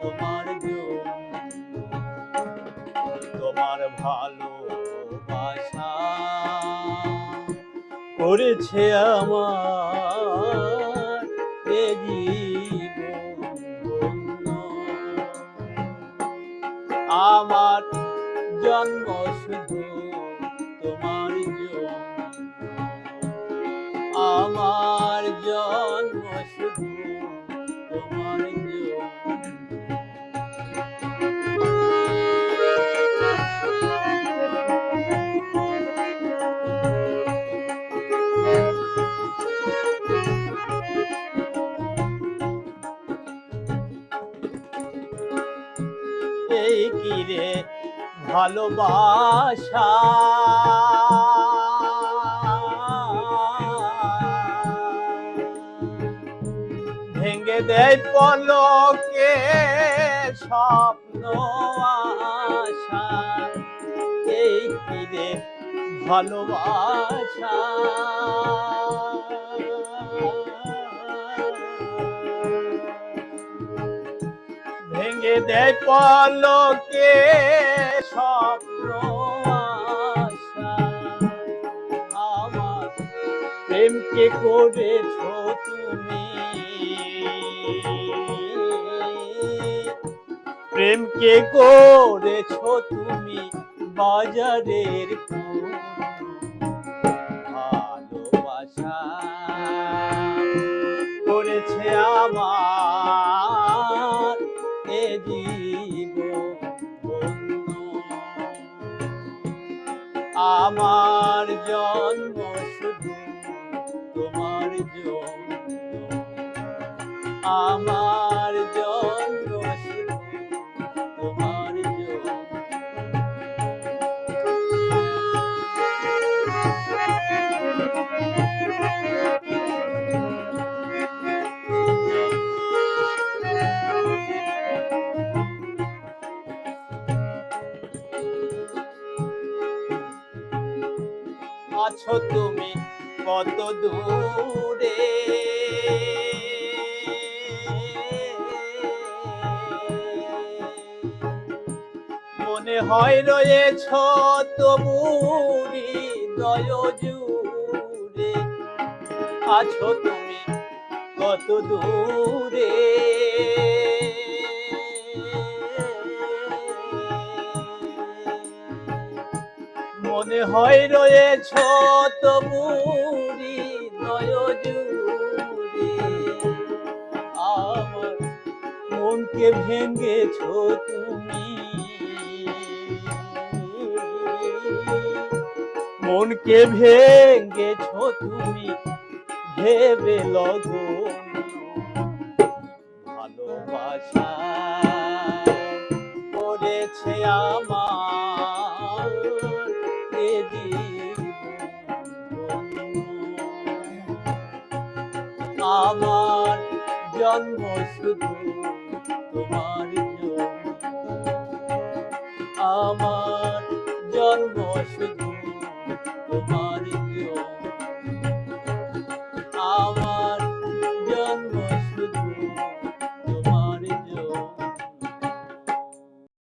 তোমার তোমার ভালোবাসা করেছে আমার আমার জন্ম শুধু তোমার আমার জন্ম শুধু এই কি রে ভালোবাসা। ভেঙে দেয় পলকে স্বপ্ন আশা। এই কি রে ভালোবাসা। ভেঙে দেয় পলকে প্রেমকে করেছ তুমি করেছ তুমি বাজারের ভালোবাসা করেছে আমার ধন্য। আমার জন্ম শুধু তোমার আমার আছো তুমি কত দূরে? মনে হয় রয়েছ তবু হৃদয় জুড়ে। আছো তুমি কত দূরে? মনে হয় রয়েছ তবু হৃদয় জুড়ে। আমার মনকে ভেঙেছ তুমি। মনকে ভেঙেছ তুমি, ভেবে লগন ভালোবাসা করেছে আমার। আমার জন্ম শুধু তোমার আমার জন্ম শুধু তোমার